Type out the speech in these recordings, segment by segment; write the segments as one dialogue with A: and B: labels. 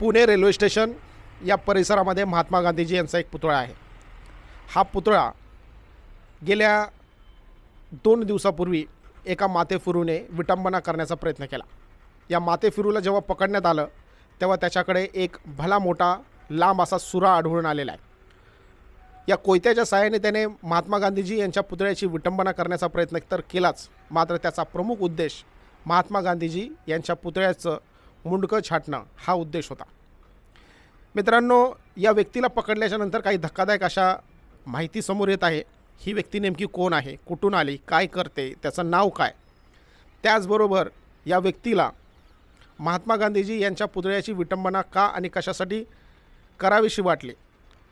A: Pune railway station या परिसरामध्ये महात्मा गांधीजी यांचा एक पुतळा आहे. हा पुतळा गेल्या दोन दिवसापूर्वी एका मातेफिरूने विटंबना करण्याचा प्रयत्न केला. या मातेफिरूला जेव्हा पकडण्यात आलं तेव्हा त्याच्याकडे एक भला मोठा लांब असा सुरा आढळून आलेला आहे. या कोयत्याच्या सहाय्याने त्याने महात्मा गांधीजी यांच्या पुतळ्याची विटंबना करण्याचा प्रयत्न तर केलाच मात्र त्याचा प्रमुख उद्देश महात्मा गांधीजी यांच्या पुतळ्याचं मुंडकं छाटणं हा उद्देश होता. मित्रांनो या व्यक्तीला पकडल्याच्या नंतर काही धक्कादायक अशा माहिती समोर येत आहे. ही व्यक्ती नेमकी कोण आहे? कुठून आली? काय करते? त्याचं नाव काय? त्याचबरोबर या व्यक्तीला महात्मा गांधीजी यांच्या पुतळ्याची विटंबना का आणि कशासाठी करावीशी वाटली?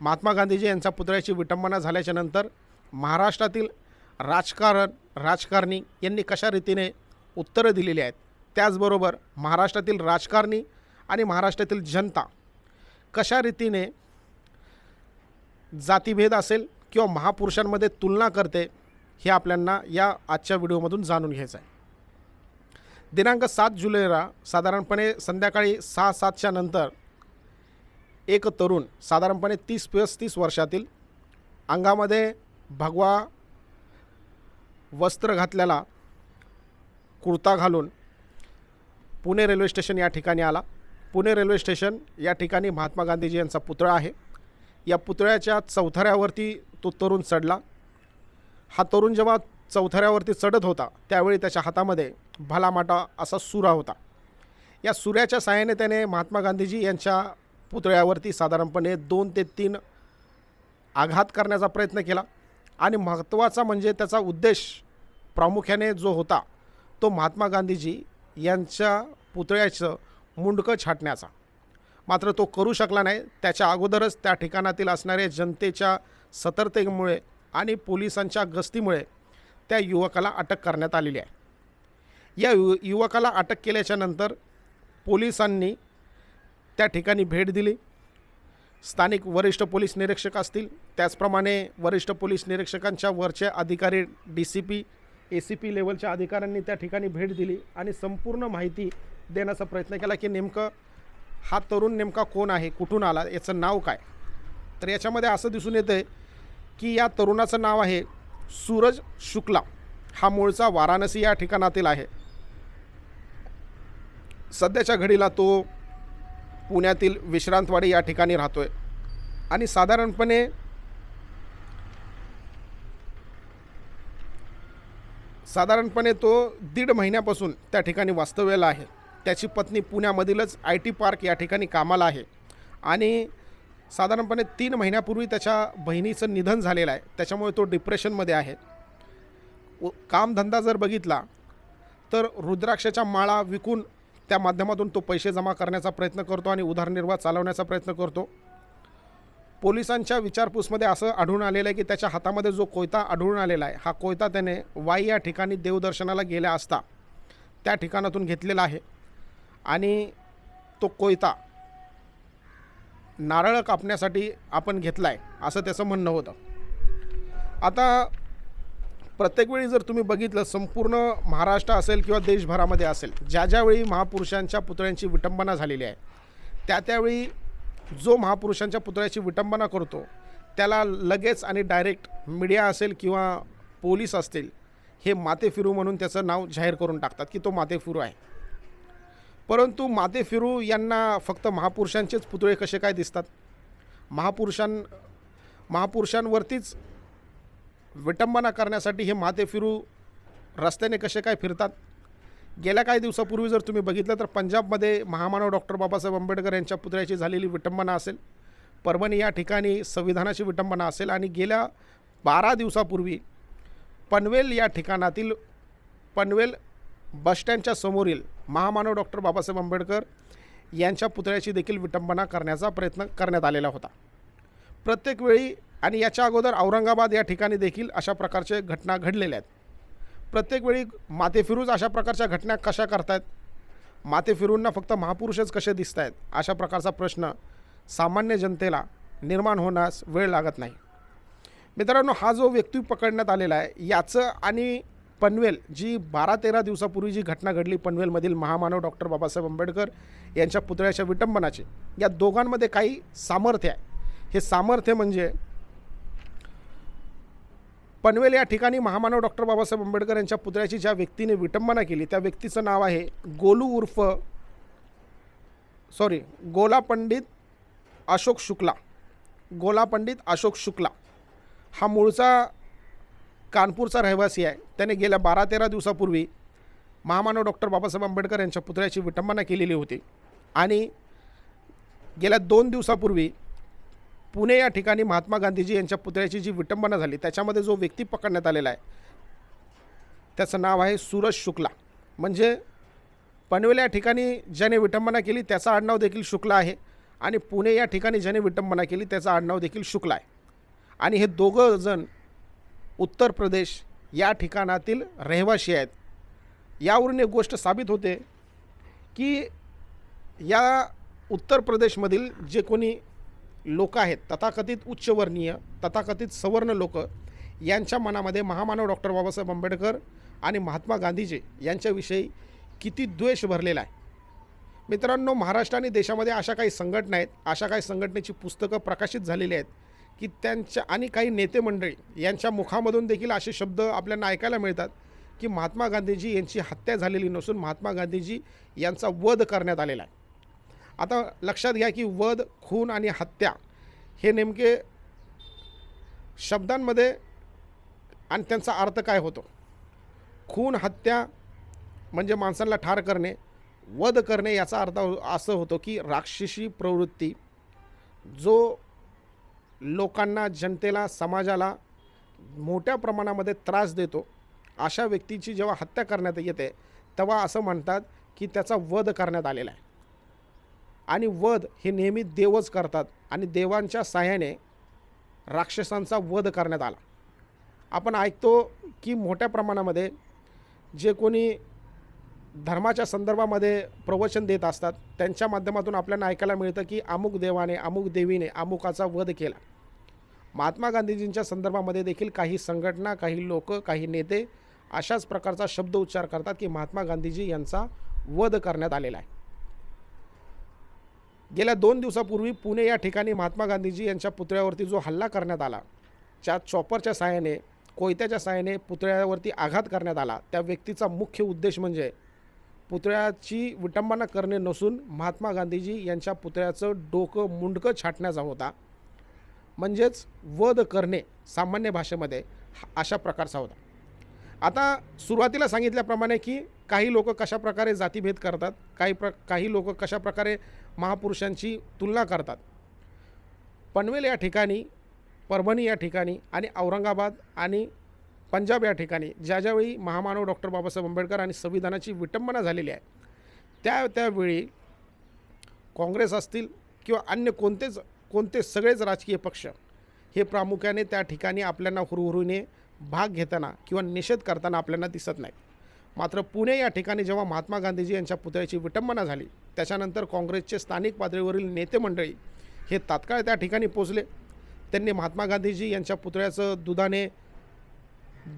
A: महात्मा गांधीजी यांच्या पुतळ्याची विटंबना झाल्याच्यानंतर महाराष्ट्रातील राजकारण राजकारणी यांनी कशा रीतीने उत्तरं दिलेली आहेत? त्याचबरोबर महाराष्ट्रातील राजकारणी आणि महाराष्ट्रातील जनता कशा रीतीने जातीभेद असेल किंवा महापुरुषांमध्ये तुलना करते हे आपल्यांना या आजच्या व्हिडिओमधून जाणून घ्यायचं आहे. दिनांक सात जुलैला साधारणपणे संध्याकाळी सहा सातच्या नंतर एक तरुण साधारणपणे तीस पस्तीस वर्षातील अंगामध्ये भगवा वस्त्र घातलेला कुर्ता घालून पुणे रेल्वे स्टेशन या ठिकाणी आला. पुणे रेल्वे स्टेशन या ठिकाणी महात्मा गांधीजी यांचा पुतळा आहे. या पुतळ्याच्या चौथऱ्यावरती तो तरुण चढला. हा तरुण जेव्हा चौथऱ्यावरती चढत होता त्यावेळी त्याच्या हातामध्ये भलामाटा असा सुरा होता. या सुऱ्याच्या सहाय्याने त्याने महात्मा गांधीजी यांच्या पुतळ्यावरती साधारणपणे दोन ते तीन आघात करण्याचा प्रयत्न केला. आणि महत्त्वाचा म्हणजे त्याचा उद्देश प्रामुख्याने जो होता तो महात्मा गांधीजी यांच्या पुतळ्याचं मुंडकं छाटण्याचा. मात्र तो करू शकला नाही. त्याच्या अगोदरच त्या ठिकाणातील असणाऱ्या जनतेच्या सतर्कतेमुळे आणि पोलिसांच्या गस्तीमुळे त्या युवकाला अटक करण्यात आलेली आहे. या यु युवकाला अटक केल्याच्यानंतर पोलिसांनी त्या ठिकाणी भेट दिली. स्थानिक वरिष्ठ पोलीस निरीक्षक असतील. त्याचप्रमाणे वरिष्ठ पोलीस निरीक्षकांच्या वरचे अधिकारी D C P A C P लेवलच्या अधिकाऱ्यांनी त्या ठिकाणी भेट दिली आणि संपूर्ण माहिती देण्याचा प्रयत्न केला की नेमकं हा तरुण नेमका कोण आहे कुठून आला याचं नाव काय? तर याच्यामध्ये असं दिसून येतं आहे की या तरुणाचं नाव आहे सूरज शुक्ला. हा मूळचा वाराणसी या ठिकाणातील आहे. सध्याच्या घडीला तो पुण्यातील विश्रांतवाडी या ठिकाणी राहतो आहे आणि साधारणपणे साधारणपणे तो दीड महिन्यापासून त्या ठिकाणी वास्तव्याला आहे. त्याची पत्नी पुण्यामधीलच आय टी पार्क या ठिकाणी कामाला आहे. आणि साधारणपणे तीन महिन्यापूर्वी त्याच्या बहिणीचं निधन झालेलं आहे. त्याच्यामुळे तो डिप्रेशनमध्ये आहे. कामधंदा जर बघितला तर रुद्राक्षाच्या माळा विकून त्या माध्यमातून तो पैसे जमा करण्याचा प्रयत्न करतो आणि उदरनिर्वाह चालवण्याचा प्रयत्न करतो. पोलिसांच्या विचारपूसमध्ये असं आढळून आलेलं आहे की त्याच्या हातामध्ये जो कोयता आढळून आलेला आहे हा कोयता त्याने वाई या ठिकाणी देवदर्शनाला गेल्या असता. त्या ठिकाणातून घेतलेला आहे. आणि तो कोयता नारळ कापण्यासाठी आपण घेतला आहे असं त्याचं म्हणणं होतं. आता प्रत्येक वेळी जर तुम्ही बघितलं संपूर्ण महाराष्ट्र असेल किंवा देशभरामध्ये असेल ज्या ज्यावेळी महापुरुषांच्या पुतळ्यांची विटंबना झालेली आहे त्या त्यावेळी जो महापुरुषांच्या पुतळ्याची विटंबना करतो त्याला लगेच आणि डायरेक्ट मीडिया असेल किंवा पोलीस असतील हे मातेफिरू म्हणून त्याचं नाव जाहीर करून टाकतात की तो मातेफिरू आहे. परंतु मातेफिरू यांना फक्त महापुरुषांचेच पुतळे कसे काय दिसतात? महापुरुषां महापुरुषांवरतीच विटंबना करण्यासाठी हे मातेफिरू रस्त्याने कसे काय फिरतात? गेल्या काही दिवसापूर्वी जर तुम्ही बघितलं तर पंजाबमध्ये महामानव डॉक्टर बाबासाहेब आंबेडकर यांच्या पुतळ्याची झालेली विटंबना असेल. परभणी या ठिकाणी संविधानाची विटंबना असेल. आणि गेल्या बारा दिवसापूर्वी पनवेल या ठिकाणातील पनवेल बसस्टँडच्या समोरील महामानव डॉक्टर बाबासाहेब आंबेडकर यांच्या पुतळ्याची देखील विटंबना करण्याचा प्रयत्न करण्यात आलेला होता. प्रत्येक वेळी आणि याच्या अगोदर औरंगाबाद या ठिकाणी देखील अशा प्रकारचे घटना घडलेल्या आहेत. प्रत्येक वेळी मातेफिरूज अशा प्रकारच्या घटना कशा करतायत? मातेफिरूंना फक्त महापुरुषच कसे दिसत आहेत अशा प्रकारचा प्रश्न सामान्य जनतेला निर्माण होण्यास वेळ लागत नाही. मित्रांनो हा जो व्यक्ती पकडण्यात आलेला आहे याचं आणि पनवेल जी बारा तेरा दिवसापूर्वी जी घटना घडली पनवेलमधील महामानव डॉक्टर बाबासाहेब आंबेडकर यांच्या पुतळ्याच्या विटंबनाचे या दोघांमध्ये काही सामर्थ्य आहे. हे सामर्थ्य म्हणजे पनवेल या ठिकाणी महामानव डॉक्टर बाबासाहेब आंबेडकर यांच्या पुतळ्याची ज्या व्यक्तीने विटंबना केली त्या व्यक्तीचं नाव आहे गोलू उर्फ सॉरी गोला पंडित अशोक शुक्ला. गोला पंडित अशोक शुक्ला. हा मूळचा कानपूरचा रहिवासी आहे. त्याने गेल्या बारा तेरा दिवसापूर्वी महामानव डॉक्टर बाबासाहेब आंबेडकर यांच्या पुतळ्याची विटंबना केलेली होती. आणि गेल्या दोन दिवसापूर्वी पुणे या ठिकाणी महात्मा गांधीजी यांच्या पुतळ्याची जी विटंबना झाली त्याच्यामध्ये जो व्यक्ती पकडण्यात आलेला आहे त्याचं नाव आहे सूरज शुक्ला. म्हणजे पनवेल या ठिकाणी ज्याने विटंबना केली त्याचं आडनाव देखील शुक्ला आहे आणि पुणे या ठिकाणी ज्याने विटंबना केली त्याचं आडनाव देखील शुक्ला आहे. आणि हे दोघं जण उत्तर प्रदेश या ठिकाणातील रहिवासी आहेत. यावरून एक गोष्ट साबित होते की या उत्तर प्रदेशमधील जे कोणी लोक आहेत तथाकथित उच्चवर्णीय तथाकथित सवर्ण लोक यांच्या मनामध्ये महामानव डॉक्टर बाबासाहेब आंबेडकर आणि महात्मा गांधीजी यांच्याविषयी किती द्वेष भरलेला आहे. मित्रांनो महाराष्ट्र आणि देशामध्ये अशा काही संघटना आहेत अशा काही संघटनेची पुस्तकं प्रकाशित झालेली आहेत की त्यांच्या आणि काही नेते मंडळी यांच्या मुखामधून देखील असे शब्द आपल्याला ऐकायला मिळतात की महात्मा गांधीजी यांची हत्या झालेली नसून महात्मा गांधीजी यांचा वध करण्यात आलेला आहे. आता लक्षात घ्या की वध खून आणि हत्या हे नेमके शब्दांमध्ये आणि त्यांचा अर्थ काय होतो? खून हत्या म्हणजे माणसांना ठार करणे वध करणे याचा अर्थ असं होतो की राक्षसी प्रवृत्ती जो लोकांना जनतेला समाजाला मोठ्या प्रमाणामध्ये त्रास देतो अशा व्यक्तीची जेव्हा हत्या करण्यात येते तेव्हा असं म्हणतात की त्याचा वध करण्यात आलेला आहे. आणि वध हे नेहमी देवच करतात आणि देवांच्या साह्याने राक्षसांचा वध करण्यात आला. आपण ऐकतो की मोठ्या प्रमाणामध्ये जे कोणी धर्माच्या संदर्भामध्ये प्रवचन देत असतात त्यांच्या माध्यमातून आपल्याला ऐकायला मिळतं की अमुक देवाने अमुक देवीने अमुकाचा वध केला. महात्मा गांधीजींच्या संदर्भामध्ये देखील काही संघटना काही लोक काही नेते अशाच प्रकारचा शब्द उच्चार करतात की महात्मा गांधीजी यांचा वध करण्यात आलेला आहे. गेल्या दोन दिवसापूर्वी पुणे या ठिकाणी महात्मा गांधीजी यांच्या पुतळ्यावरती जो हल्ला करण्यात आला ज्या चॉपरच्या साहाय्याने कोयत्याच्या साहाय्याने पुतळ्यावरती आघात करण्यात आला त्या व्यक्तीचा मुख्य उद्देश म्हणजे पुतळ्याची विटंबना करणे नसून महात्मा गांधीजी यांच्या पुतळ्याचं डोकं मुंडकं छाटण्याचा होता. म्हणजेच वध करणे सामान्य भाषेमध्ये हा- अशा प्रकारचा होता. आता सुरुवातीला सांगितल्याप्रमाणे की काही लोक कशाप्रकारे जातीभेद करतात काही प्र काही लोक कशाप्रकारे महापुरुषांची तुलना करतात. पनवेल या ठिकाणी परभणी या ठिकाणी आणि औरंगाबाद आणि पंजाब या ठिकाणी ज्या ज्यावेळी महामानव डॉक्टर बाबासाहेब आंबेडकर आणि संविधानाची विटंबना झालेली आहे त्या त्यावेळी काँग्रेस असतील किंवा अन्य कोणतेच कोणते सगळेच राजकीय पक्ष हे प्रामुख्याने त्या ठिकाणी आपल्याला हुरहुरीने भाग घेताना किंवा निषेध करताना आपल्याला दिसत नाही. मात्र पुणे या ठिकाणी जेव्हा महात्मा गांधीजी यांच्या पुतळ्याची विटंबना झाली त्याच्यानंतर काँग्रेसचे स्थानिक पातळीवरील नेते मंडळी हे तात्काळ त्या ठिकाणी पोचले त्यांनी महात्मा गांधीजी यांच्या पुतळ्याचं दुधाने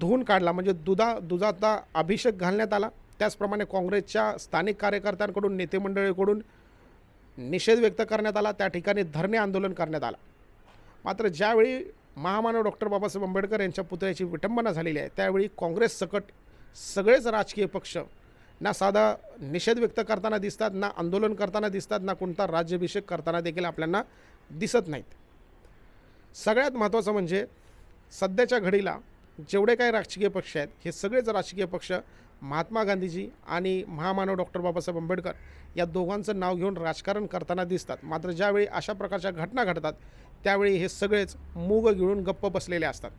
A: धुवून काढला म्हणजे दुधा दुधाचा अभिषेक घालण्यात आला. त्याचप्रमाणे काँग्रेसच्या स्थानिक कार्यकर्त्यांकडून नेते मंडळीकडून निषेध व्यक्त करण्यात आला. त्या ठिकाणी धरणे आंदोलन करण्यात आला. मात्र ज्यावेळी महामानव डॉक्टर बाबासाहेब आंबेडकर यांच्या पुतळ्याची विटंबना झालेली आहे. त्यावेळी काँग्रेस सकट सगळेच राजकीय पक्ष ना साधा निषेध व्यक्त करताना दिसतात ना आंदोलन करताना दिसतात ना कोणता राज्याभिषेक करताना देखील आपल्याला दिसत नाहीत. सगळ्यात महत्त्वाचं म्हणजे सध्याच्या घडीला जेवढे काही राजकीय पक्ष आहेत हे सगळेच राजकीय पक्ष महात्मा गांधीजी आणि महामानव डॉक्टर बाबासाहेब आंबेडकर या दोघांचं नाव घेऊन राजकारण करताना दिसतात. मात्र ज्यावेळी अशा प्रकारच्या घटना घडतात त्यावेळी हे सगळेच मूग गिळून गप्प बसलेले असतात.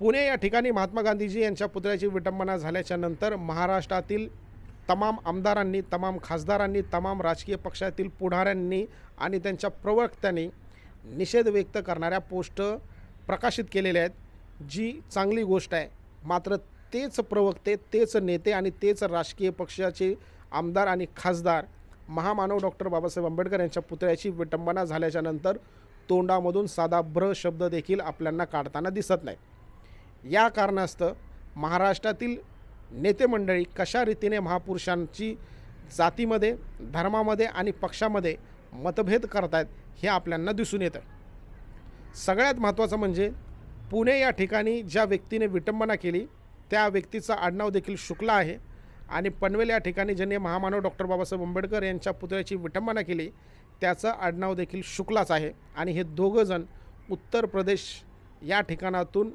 A: पुणे या ठिकाणी महात्मा गांधीजी यांच्या पुतळ्याची विटंबना झाल्याच्यानंतर महाराष्ट्रातील तमाम आमदारांनी तमाम खासदारांनी तमाम राजकीय पक्षातील पुढाऱ्यांनी आणि त्यांच्या प्रवक्त्यांनी निषेध व्यक्त करणाऱ्या पोस्ट प्रकाशित केलेल्या आहेत जी चांगली गोष्ट आहे. मात्र तेच प्रवक्ते तेच नेते आणि तेच राजकीय पक्षाचे आमदार आणि खासदार महामानव डॉक्टर बाबासाहेब आंबेडकर यांच्या पुतळ्याची विटंबना झाल्याच्यानंतर तोंडामधून साधा ब्र शब्द देखील आपल्याला काढताना दिसत नाही. या कारणास्तव महाराष्ट्रातील नेते मंडळी कशा रीतीने महापुरुषांची जातीमध्ये धर्मामध्ये आणि पक्षामध्ये मतभेद करतायत हे आपल्याला दिसून येतं सगळ्यात महत्त्वाचं म्हणजे पुणे या ठिकाणी ज्या व्यक्तीने विटंबना केली त्या व्यक्तीचं आडनाव देखील शुक्ला आहे. आणि पनवेल या ठिकाणी ज्यांनी महामानव डॉक्टर बाबासाहेब आंबेडकर यांच्या पुतळ्याची विटंबना केली त्याचं आडनाव देखील शुक्लाच आहे. आणि हे दोघंजण उत्तर प्रदेश या ठिकाणातून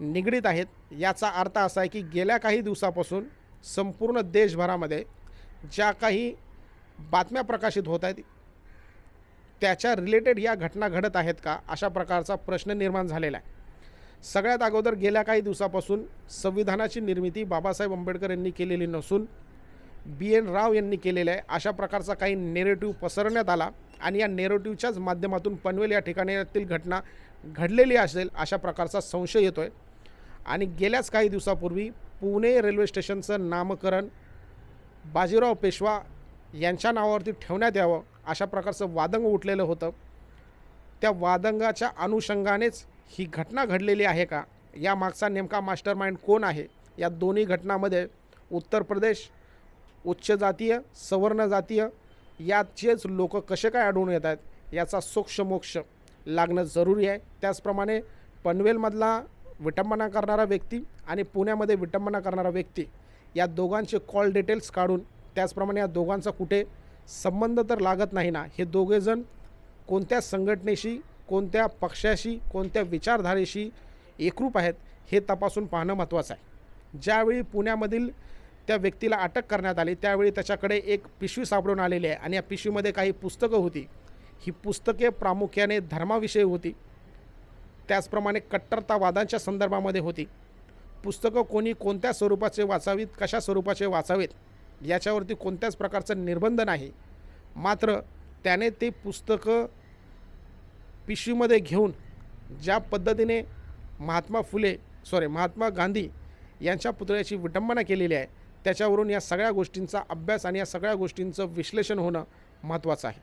A: निगडीत आहेत. याचा अर्थ असा आहे की गेल्या काही दिवसापासून संपूर्ण देशभरामध्ये ज्या काही बातम्या प्रकाशित होत आहेत त्याच्या रिलेटेड या घटना घडत आहेत का अशा प्रकारचा प्रश्न निर्माण झालेला आहे. सगळ्यात अगोदर गेल्या काही दिवसापासून संविधानाची निर्मिती बाबासाहेब आंबेडकर यांनी केलेली नसून बी एन राव यांनी केलेलं आहे. अशा प्रकारचा काही नेरेटिव्ह पसरवण्यात आला आणि या नेरेटिव्हच्याच माध्यमातून पनवेल या ठिकाणातील घटना घडलेली असेल अशा प्रकारचा संशय येतो आहे आणि गेल्याच काही दिवसापूर्वी पुणे रेल्वे स्टेशनचं नामकरण बाजीराव पेशवा यांच्या नावावरती ठेवण्यात यावं अशा प्रकारचं वादंग उठलेलं होतं. त्या वादंगाच्या अनुषंगानेच ही घटना घडलेली आहे का? या मागचा नेमका मास्टर माइंड कोण आहे? या दोन्ही घटनामध्ये उत्तर प्रदेश उच्च जातीय सवर्ण जातीय याचेच लोक कसे काय आढळून येत आहेत? याचा सोक्षमोक्ष लागणं जरुरी आहे. त्याचप्रमाणे पनवेलमधला विटंबना करणारा व्यक्ती आणि पुण्यामध्ये विटंबना करणारा व्यक्ती या दोघांचे कॉल डिटेल्स काढून त्याचप्रमाणे या दोघांचा कुठे संबंध तर लागत नाही ना हे दोघेजण कोणत्या संघटनेशी कोणत्या पक्षाशी कोणत्या विचारधारेशी एकरूप आहेत हे तपासून पाहणं महत्त्वाचं आहे. ज्यावेळी पुण्यामधील त्या व्यक्तीला अटक करण्यात आली त्यावेळी त्याच्याकडे एक पिशवी सापडून आलेली आहे आणि या पिशवीमध्ये काही पुस्तकं होती. ही पुस्तके प्रामुख्याने धर्माविषयी होती. त्याचप्रमाणे कट्टरतावादांच्या संदर्भामध्ये होती. पुस्तकं कोणी कोणत्या स्वरूपाचे वाचावीत कशा स्वरूपाचे वाचावेत याच्यावरती कोणत्याच प्रकारचं निर्बंध नाही. मात्र त्याने ते पुस्तकं पिशवीमध्ये घेऊन ज्या पद्धतीने महात्मा फुले सॉरी महात्मा गांधी यांच्या पुतळ्याची विटंबना केलेली आहे त्याच्यावरून या सगळ्या गोष्टींचा अभ्यास आणि या सगळ्या गोष्टींचं विश्लेषण होणं महत्त्वाचं आहे.